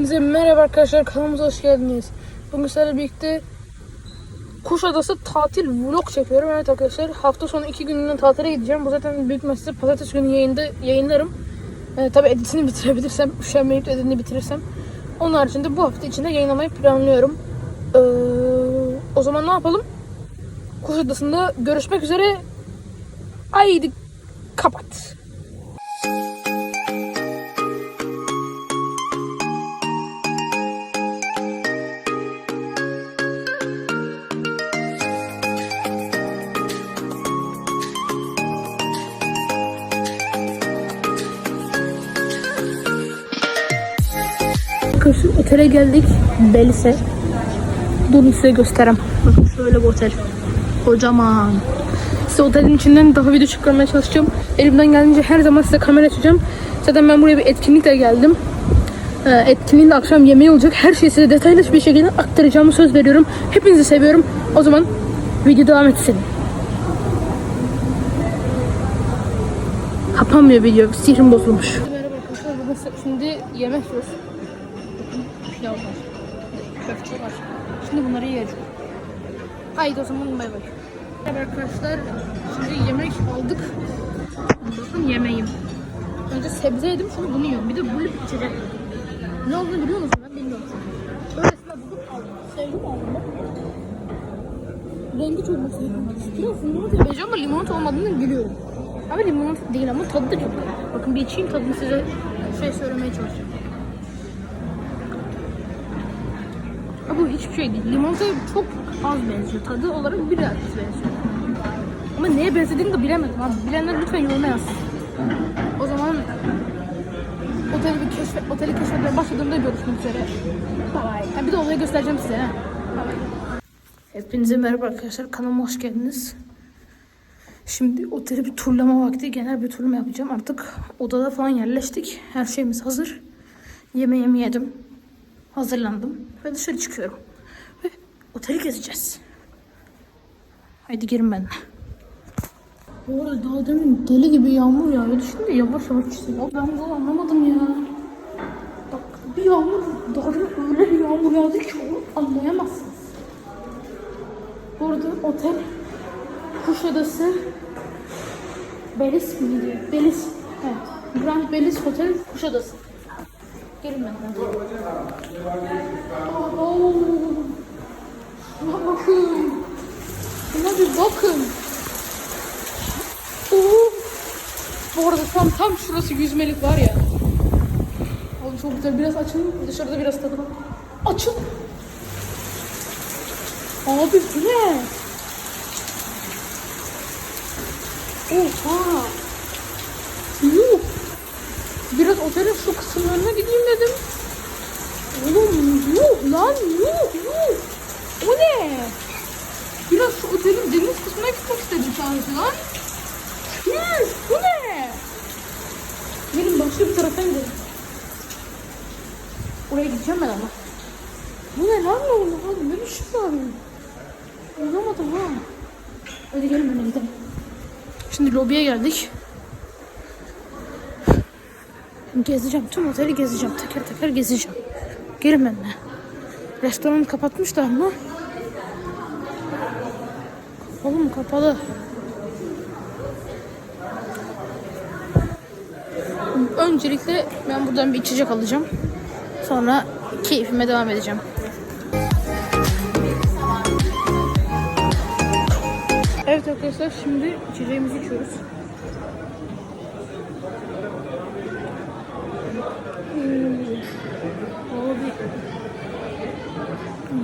Hepinize merhaba arkadaşlar kanalımıza hoş geldiniz. Bugün sizlerle birlikte Kuşadası tatil vlog çekiyorum. Evet arkadaşlar hafta sonu iki günlüğüne tatile gideceğim. Bu zaten büyük mesele pazartesi günü yayında yayınlarım. Ee, tabii editini bitirebilirsem, üşenmeyip de editini bitirirsem. Onun haricinde bu hafta içinde yayınlamayı planlıyorum. Ee, o zaman ne yapalım? Kuşadası'nda görüşmek üzere. Haydi kapat. Arkadaşlar otele geldik. Belize. Durun size göstereyim. Bakın şöyle bir otel. Kocaman. Size otelin içinden daha video çıkarmaya çalışacağım. Elimden geldiğince her zaman size kamera açacağım. Zaten ben buraya bir etkinlikle geldim. Ee, etkinliğin akşam yemeği olacak. Her şeyi size detaylı bir şekilde aktaracağımı söz veriyorum. Hepinizi seviyorum. O zaman video devam etsin. Kapanmıyor video. Sihrim bozulmuş. Merhaba arkadaşlar. Şimdi yemek yiyoruz. Pilav var. Köfte var. Şimdi bunları yiyeceğim. Haydi o zaman bay bay. Merhaba arkadaşlar. Şimdi yemek aldık. Bakın yemeğim. Önce sebze yedim şimdi bunu yiyorum. Bir de bir içecek. Ne olduğunu biliyor musun? Ben bilmiyorum. Öylesine buldum aldım. Sevdim aldım. Rengi çok güzel. Biraz limonata yapacağım ama limonata olmadığını biliyorum. Ama limonata değil ama tadı da çok güzel. Bakın bir içeyim tadını size şey söylemeye çalışacağım. Bu hiçbir şey değil. Limonataya çok az benziyor. Tadı olarak biraz benziyor. Ama neye benzediğini de bilemedim abi. Bilenler lütfen yoruma yazsın. O zaman oteli bir keşfe, oteli keşfetmeye başladığımda görüşmek üzere. Bye bye. Ha, bir de olayı göstereceğim size. Ha. Hepinize merhaba arkadaşlar. Kanalıma hoş geldiniz. Şimdi oteli bir turlama vakti. Genel bir turlama yapacağım. Artık odada falan yerleştik. Her şeyimiz hazır. Yemeğimi yedim. Hazırlandım. Ve dışarı çıkıyorum. Ve oteli gezeceğiz. Haydi girin benimle. Bu arada daha demin deli gibi yağmur yağıyordu. Şimdi yavaş yavaş çiziyor. Ben bunu anlamadım ya. Bak bir yağmur, demin öyle bir yağmur yağdı ki onu anlayamazsınız. Bu arada otel Kuşadası Beliz miydi? Beliz. Evet. Grand Beliz Hotel Kuşadası. Gelin benden. Oo. Şuna bakın. Şuna bir bakın. Oo. Bu arada tam tam şurası yüzmelik var ya. Abi çok güzel. Biraz açın. Dışarıda biraz tadına. Açın. Abi bu ne? Oha. Yuh. Otelin şu kısımlarına gideyim dedim. Oğlum yuh lan yuh yuh. O ne? Biraz şu otelin deniz kısmına gitmek istedim sadece lan. Yuh bu ne? Gelin başka bir tarafa gidelim. Oraya gideceğim ben ama. Bu ne lan oğlum? Abi ne biçim var? Anlamadım ha. Hadi gelin benimle gidelim. Şimdi lobiye geldik. Gezeceğim. Tüm oteli gezeceğim. Teker teker gezeceğim. Gelin benimle. Restoranı kapatmışlar mı? Kapalı mı? Kapalı. Öncelikle ben buradan bir içecek alacağım. Sonra keyfime devam edeceğim. Evet arkadaşlar şimdi içeceğimizi içiyoruz.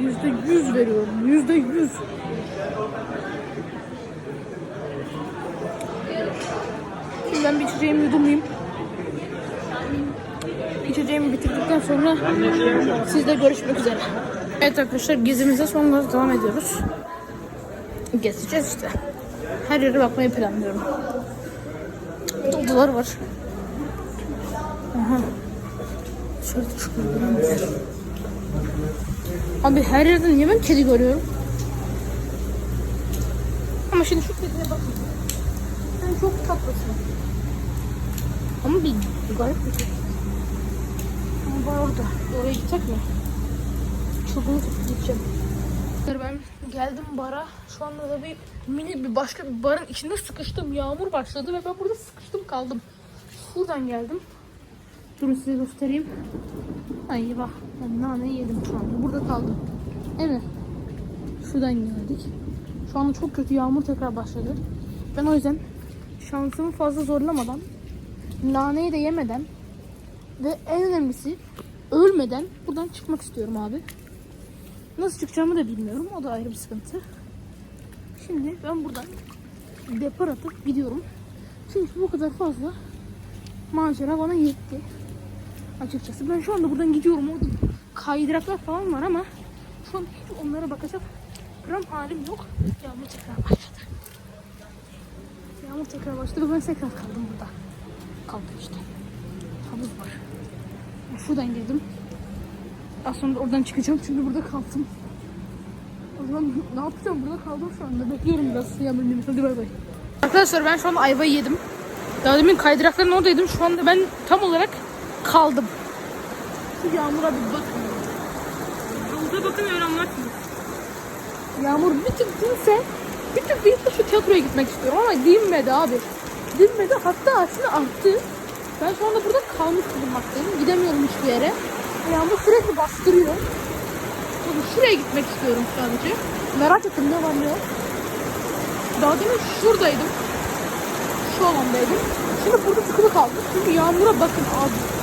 Yüzde yüz veriyorum. Yüzde yüz. Şimdi ben bir içeceğimi yudumlayayım. İçeceğimi bitirdikten sonra sizle görüşmek üzere. Evet arkadaşlar gezimize son gaz devam ediyoruz. Gezeceğiz işte. Her yere bakmayı planlıyorum. Odalar var. Aha. Şöyle çıkıyor. Abi her yerden niye ben kedi görüyorum? Ama şimdi şu kediye bakın. Sen çok tatlısın. Ama bir garip bir şey. Ama var orada. Oraya gidecek mi? Çılgın gideceğim. Ben geldim bara. Şu anda da bir mini bir başka bir barın içinde sıkıştım. Yağmur başladı ve ben burada sıkıştım kaldım. Buradan geldim. Durun size göstereyim. Ay bak ben nane yedim şu anda. Burada kaldım. Evet. Şuradan geldik. Şu anda çok kötü yağmur tekrar başladı. Ben o yüzden şansımı fazla zorlamadan, naneyi de yemeden ve en önemlisi ölmeden buradan çıkmak istiyorum abi. Nasıl çıkacağımı da bilmiyorum. O da ayrı bir sıkıntı. Şimdi ben buradan depar atıp gidiyorum. Çünkü bu kadar fazla macera bana yetti. Açıkçası ben şu anda buradan gidiyorum. Orada kaydıraklar falan var ama şu an hiç onlara bakacak gram halim yok. Yağmur tekrar başladı. Yağmur tekrar başladı ve ben tekrar kaldım burada. Kaldım işte. Havuz var. Şuradan girdim. Az sonra oradan çıkacağım çünkü burada kaldım. O zaman ne yapacağım? Burada kaldım şu anda. Bekliyorum biraz yağmur. Hadi bay bay. Arkadaşlar ben şu an ayvayı yedim. Daha demin kaydırakların oradaydım. Şu anda ben tam olarak kaldım. Şu yağmura bir bakın. Havuza bakın öyle anlarsınız. Yağmur tık dinse tık dinse şu tiyatroya gitmek istiyorum ama dinmedi abi. Dinmedi hatta aslında arttı. Ben şu anda burada kalmış bulunmaktayım. Gidemiyorum hiçbir yere. Yağmur sürekli bastırıyor. Şimdi şuraya gitmek istiyorum sadece. Merak ettim ne var ne yok. Daha demin şuradaydım. Şu alandaydım. Şimdi burada tıkılı kaldım. Çünkü yağmura bakın abi.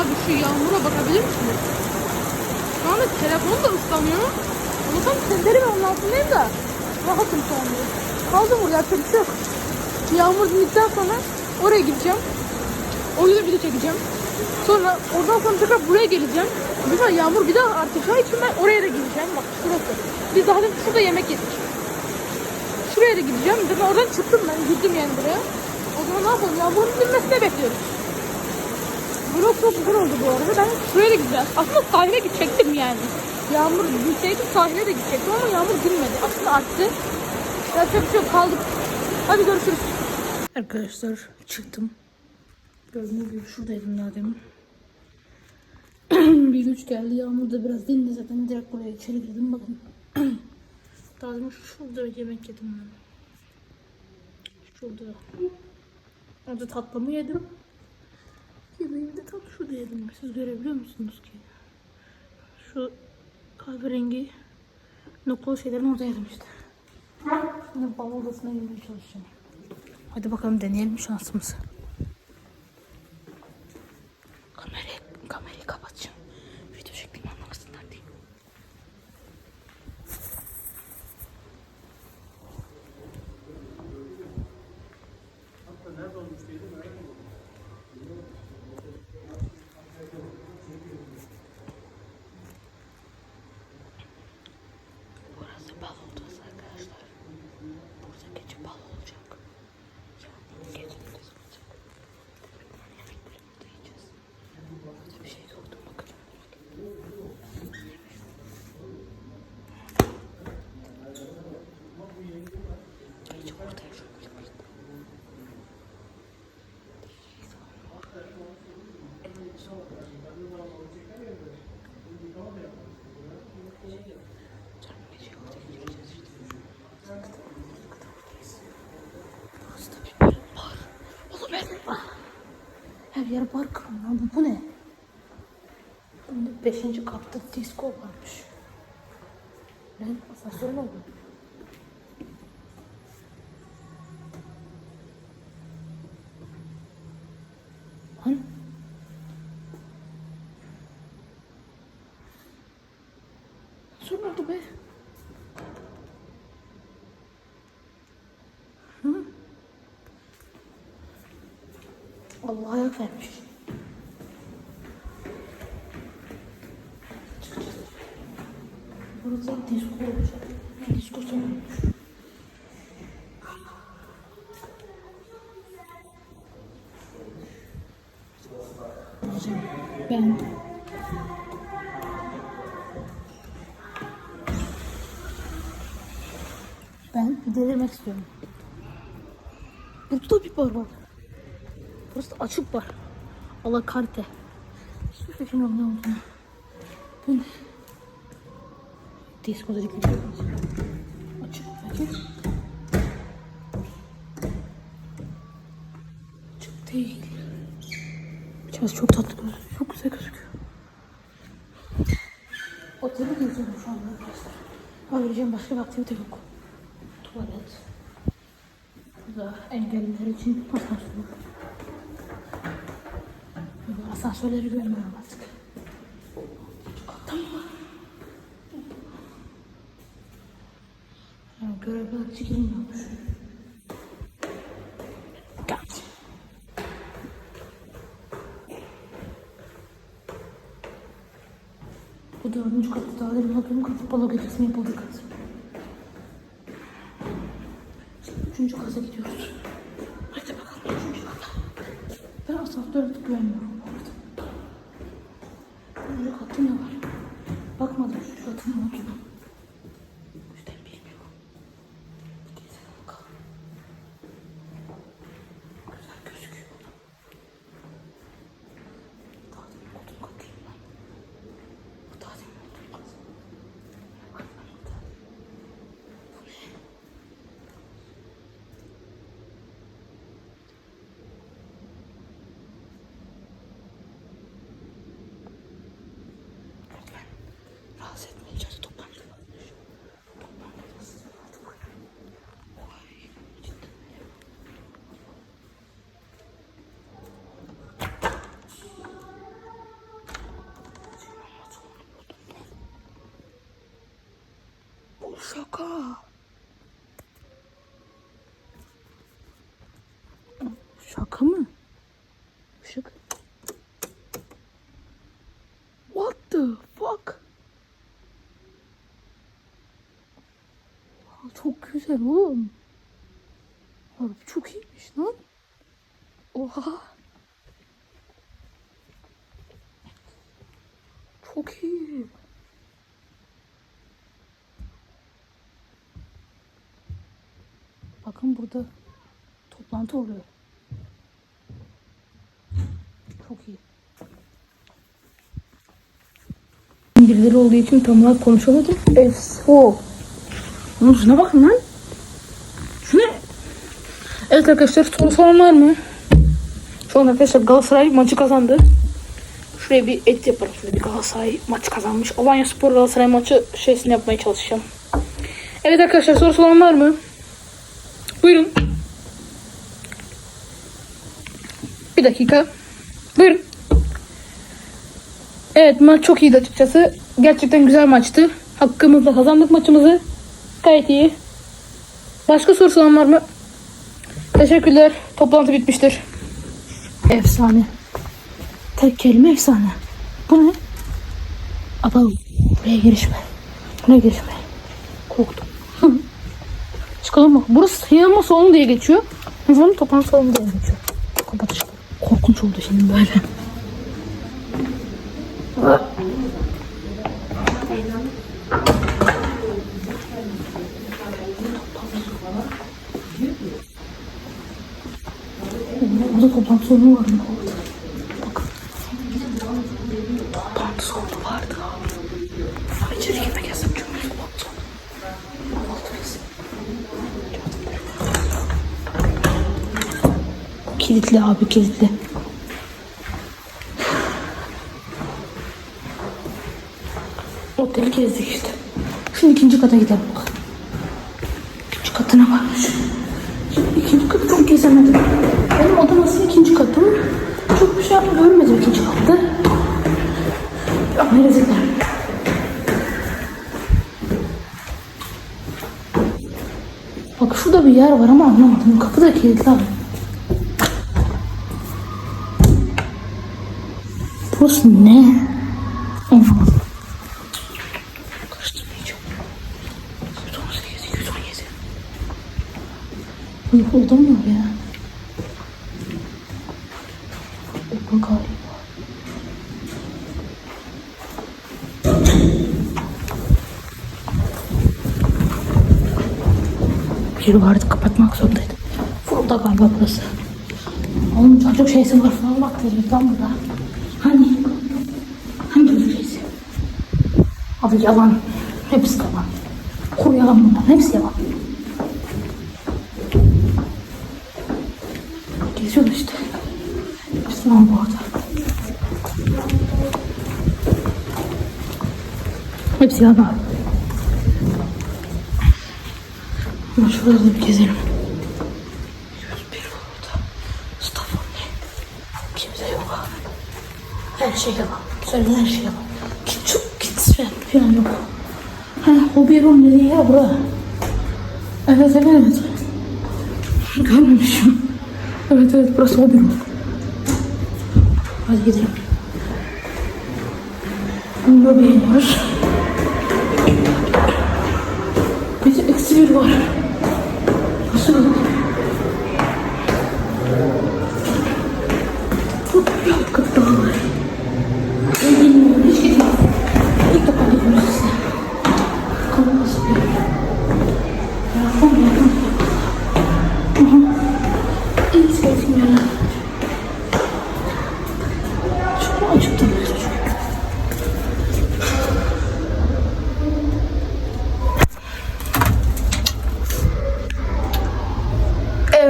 Abi şu yağmura bakabilir misiniz? Şu anda telefon da ıslanıyor. Tam tenderim onun altındayım da. Rahatım şu anda. Kaldım burada yapacak şey. Yağmur dindikten sonra oraya gideceğim. Orada video çekeceğim. Sonra oradan sonra tekrar buraya geleceğim. Daha yağmur bir daha artacağı için ben oraya da gideceğim. Bak şurası. Biz daha demin şurada yemek yedik. Şuraya da gideceğim. Ben oradan çıktım ben. Girdim yani buraya. O zaman ne yapalım? Yağmurun dinmesini bekliyoruz. Vlog çok güzel oldu bu arada. Ben şuraya da gideceğim. Aslında sahile gidecektim yani. Yağmur gitseydim sahile de gidecektim ama yağmur dinmedi. Aslında arttı. Yapacak bir şey yok. Kaldık. Hadi görüşürüz. Arkadaşlar çıktım. Gördüğünüz gibi şuradaydım daha demin. bir güç geldi. Yağmur da biraz dindi zaten. Direkt buraya içeri girdim. Bakın. daha demin şurada yemek yedim ben. Şurada. Orada tatlımı yedim. Yemeğimi de tam şurada yedim. Siz görebiliyor musunuz ki? Şu kahverengi noktalı şeylerin orada yedim işte. Şimdi bal odasına girmeye çalışacağım. Hadi bakalım deneyelim şansımızı. Kamerayı, kamerayı kapatacağım. Video çektiğimi anlamasınlar diye. Burası bal odası arkadaşlar. Burada gece bal olacak. Yani gece gündüz olacak. Yemekleri burada yiyeceğiz. Burada bir şey gördüm bakacağım. Gece orada yaşamayacağız. Canım gece orada yiyeceğiz işte. Burası da bir bar. bar. Oğlum her yer bar. Her yer bar kanal. Bu, bu ne? Beşinci katta disco varmış. Ben asansör mü oldu? Lan. Asansör mü oldu be? Vermiş. Burası disko olacak. Disko olmuş. Ben Ben delirmek istiyorum. Burada bir bar var. Burası da açık var. Allah karte. Bilmiyorum ne olduğunu. Ne? Diskoda gidiyor. Açık açık. Açık değil. İçerisi çok tatlı gözüküyor. Çok güzel gözüküyor. Oteli geziyorum şu anda arkadaşlar. Ayrıca başka bir aktivite yok. Tuvalet. Burada engelliler için asansör. Burada asansörleri görmüyorum artık. Var? Yani görevler hiç girmiyormuş. Gel. Bu dördüncü katı daha demin olduğum katı balo gecesinin yapıldığı kat. Üçüncü kata gidiyoruz. Hadi bakalım üçüncü kata. Ben asansöre güvenmiyorum bu arada. Üçüncü katta ne var? Bakmadım üçüncü katın ne olduğunu. O yüzden bilmiyorum. Bir gezelim bakalım. Güzel gözüküyor. Daha demin olduğum katıyım ben. Bu daha demin olduğum kat. Bak ben burada. Bu ne? Lütfen rahatsız etmeyin içeride toplantı varmış. Toplantı nasıl artık buyurun. Vay cidden öyle. Bu şaka. Şaka mı? Şaka. What the fuck? Çok güzel oğlum. Harbi çok iyiymiş lan. Oha. Çok iyi. Bakın burada toplantı oluyor. Çok iyi. Birileri olduğu için tam olarak konuşamadım. Efso. Oğlum şuna bakın lan. Şu ne? Evet arkadaşlar soru soran var mı? Şu an arkadaşlar Galatasaray maçı kazandı. Şuraya bir et yaparım. Şurada bir Galatasaray maçı kazanmış. Alanya Spor Galatasaray maçı şeysini yapmaya çalışacağım. Evet arkadaşlar soru soran var mı? Buyurun. Bir dakika. Buyurun. Evet maç çok iyiydi açıkçası. Gerçekten güzel maçtı. Hakkımızla kazandık maçımızı. Gayet iyi. Başka sorusu olan var mı? Teşekkürler. Toplantı bitmiştir. Efsane. Tek kelime efsane. Bu ne? Abav. Buraya girişme. Buraya girişme. Korktum. Çıkalım mı? Burası sıyırma salonu diye geçiyor. Bizim toplantı salonu diye geçiyor. Kapat ışıkları. Korkunç oldu şimdi böyle. Burada toplantı salonu var mı? Kilitli abi kilitli. Oteli gezdik işte. Şimdi ikinci kata gidelim bakalım. İkinci katı ne varmış? Şimdi ikinci katı çok gezemedim. Benim odam aslında ikinci katım. Çok bir şey görmedim ikinci katta. Ama reziller. Bak şurada bir yer var ama anlamadım. Kapı da kilitli abi. Burası ne? Anlamadım. Karıştırmayacağım. 118, 117. Uyku oda mı ya? Oda galiba. Biri vardı kapatmak zorundaydım. Fırılda galiba burası. Oğlum çocuk şeysi var falan bak dedik lan burada. Adı yalan. Hepsi yalan. Kuru yalan bunlar. Hepsi yalan. Geziyor işte. Hepsi yalan bu arada. Hepsi yalan abi. Ama şurada da bir gezelim. Abi. Her şey yalan. Söylenen her şey yalan. Falan yok. Ha, bir room dediği ya bura. Evet evet evet. Görmemişim. Evet evet burası bir room. Hadi gidelim. Lobiye iniyoruz. Bir de eksi bir var. Nasıl?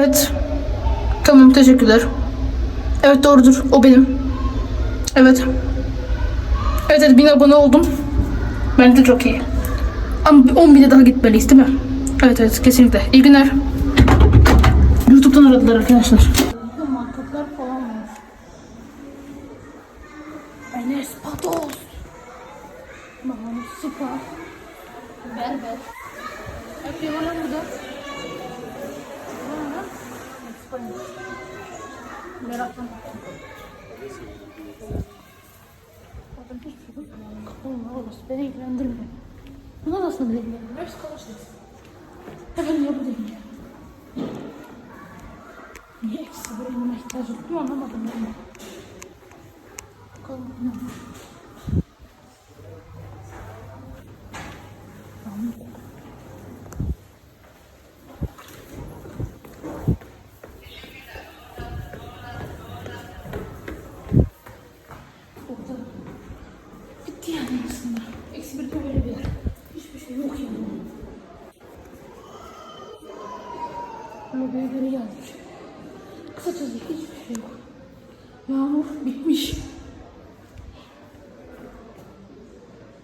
Evet. Tamam teşekkürler. Evet doğrudur. O benim. Evet. Evet evet bin abone oldum. Bence çok iyi. Ama 10 bine daha gitmeliyiz değil mi? Evet evet kesinlikle. İyi günler. Youtube'dan aradılar arkadaşlar. Kapalı var orası. Beni ilgilendirmiyor. Buna nasıl beni ilgilendiriyor? Hepsi kalışırız. Hemen yapı değil ya. Niye eksi bir elime ihtiyacı yok mu anlamadım ben. de. Bakalım ne Kısacası hiçbir şey yok. Yağmur bitmiş.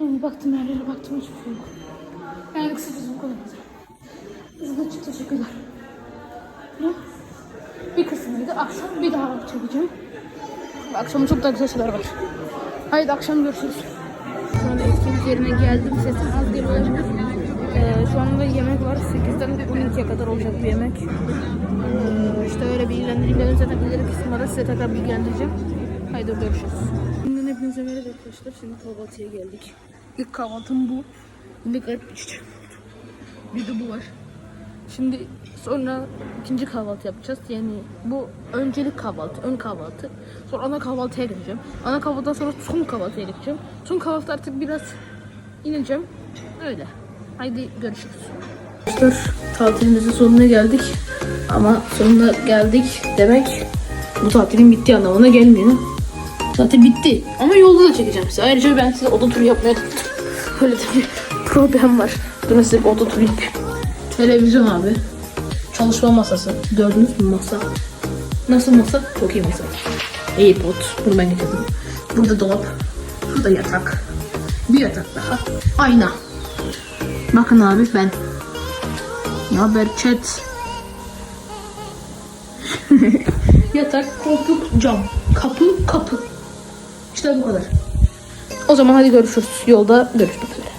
Yani baktım her yere baktım hiçbir şey yok. Yani kısacası bu kadar. Hızlı çık teşekkürler. Ya, Bir kısmıydı. Akşam bir daha çekeceğim. Akşam çok da güzel şeyler var. Haydi akşam görüşürüz. Şu anda etkinlik yerine geldim. Sesim az geliyor. Ee, şu anda yemek var. 8'den 12'ye kadar olacak bir yemek. Ee, işte öyle bilgilendireyim. Zaten ileri kısımda size tekrar bilgilendireceğim. Haydi görüşürüz. Şimdiden hepinize merhaba arkadaşlar. Şimdi kahvaltıya geldik. İlk kahvaltım bu. Şimdi garip bir şey. Bir de bu var. Şimdi sonra ikinci kahvaltı yapacağız. Yani bu öncelik kahvaltı, ön kahvaltı. Sonra ana kahvaltıya geçeceğim. Ana kahvaltıdan sonra son kahvaltıya geçeceğim. Son kahvaltı artık biraz ineceğim. Öyle. Haydi görüşürüz. Arkadaşlar tatilimizin sonuna geldik. Ama sonuna geldik demek bu tatilin bittiği anlamına gelmiyor. Zaten bitti. Ama yolda da çekeceğim size. Ayrıca ben size oda turu yapmaya Öyle de bir problem var. Dur size bir oda turu yapayım. Televizyon abi. Çalışma masası. Gördünüz mü masa? Nasıl masa? Çok iyi masa. Airpod. Bunu ben getirdim. Burada dolap. Burada yatak. Bir yatak daha. Ayna. Bakın abi ben. Ne haber chat? yatak, koltuk, cam. Kapı, kapı. İşte bu kadar. O zaman hadi görüşürüz. Yolda görüşmek üzere.